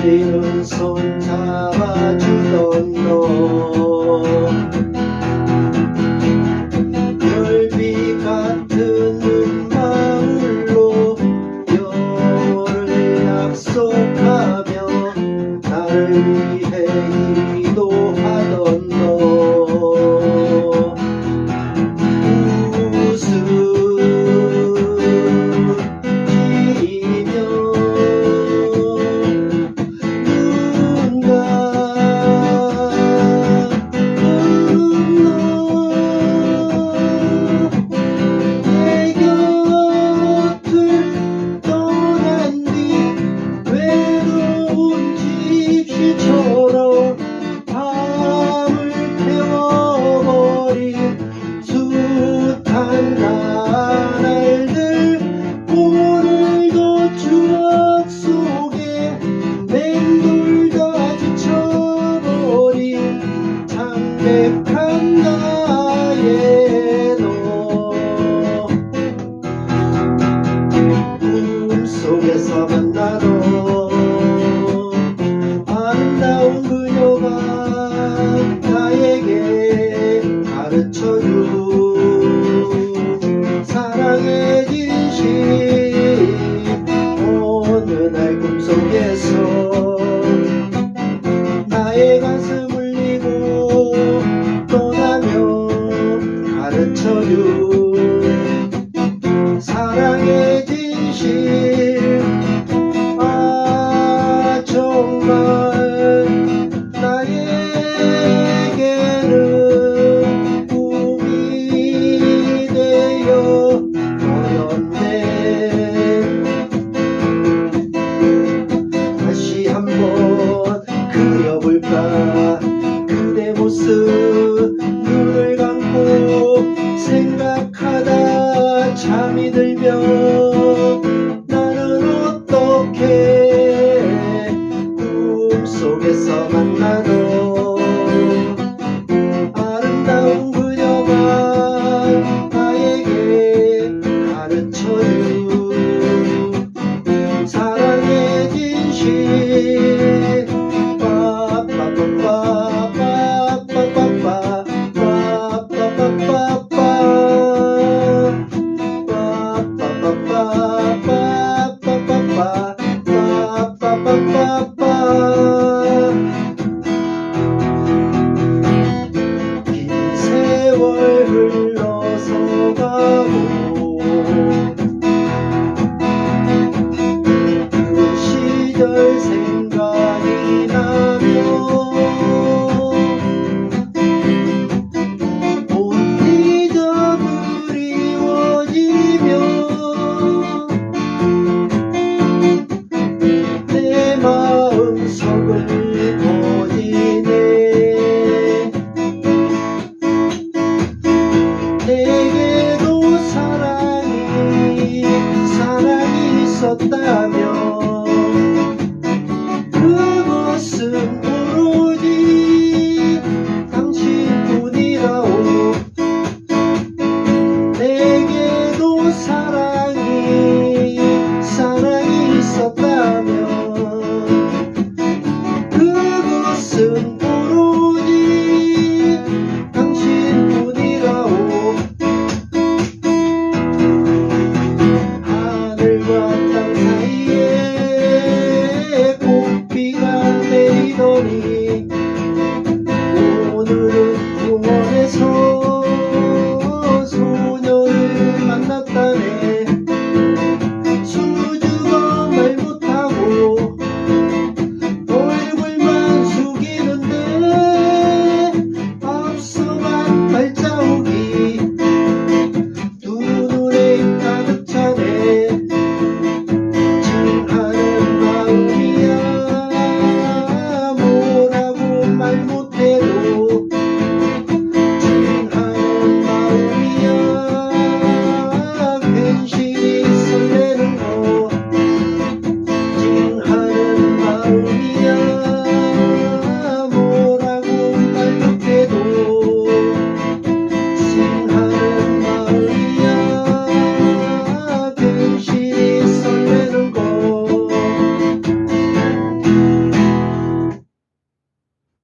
cheiro 맞춰요. 사랑의 진심 어느 날 꿈속에서 나의 가슴 울리고 떠나며 가르쳐요. 사랑의 진심 긴 세월 흘러서 가고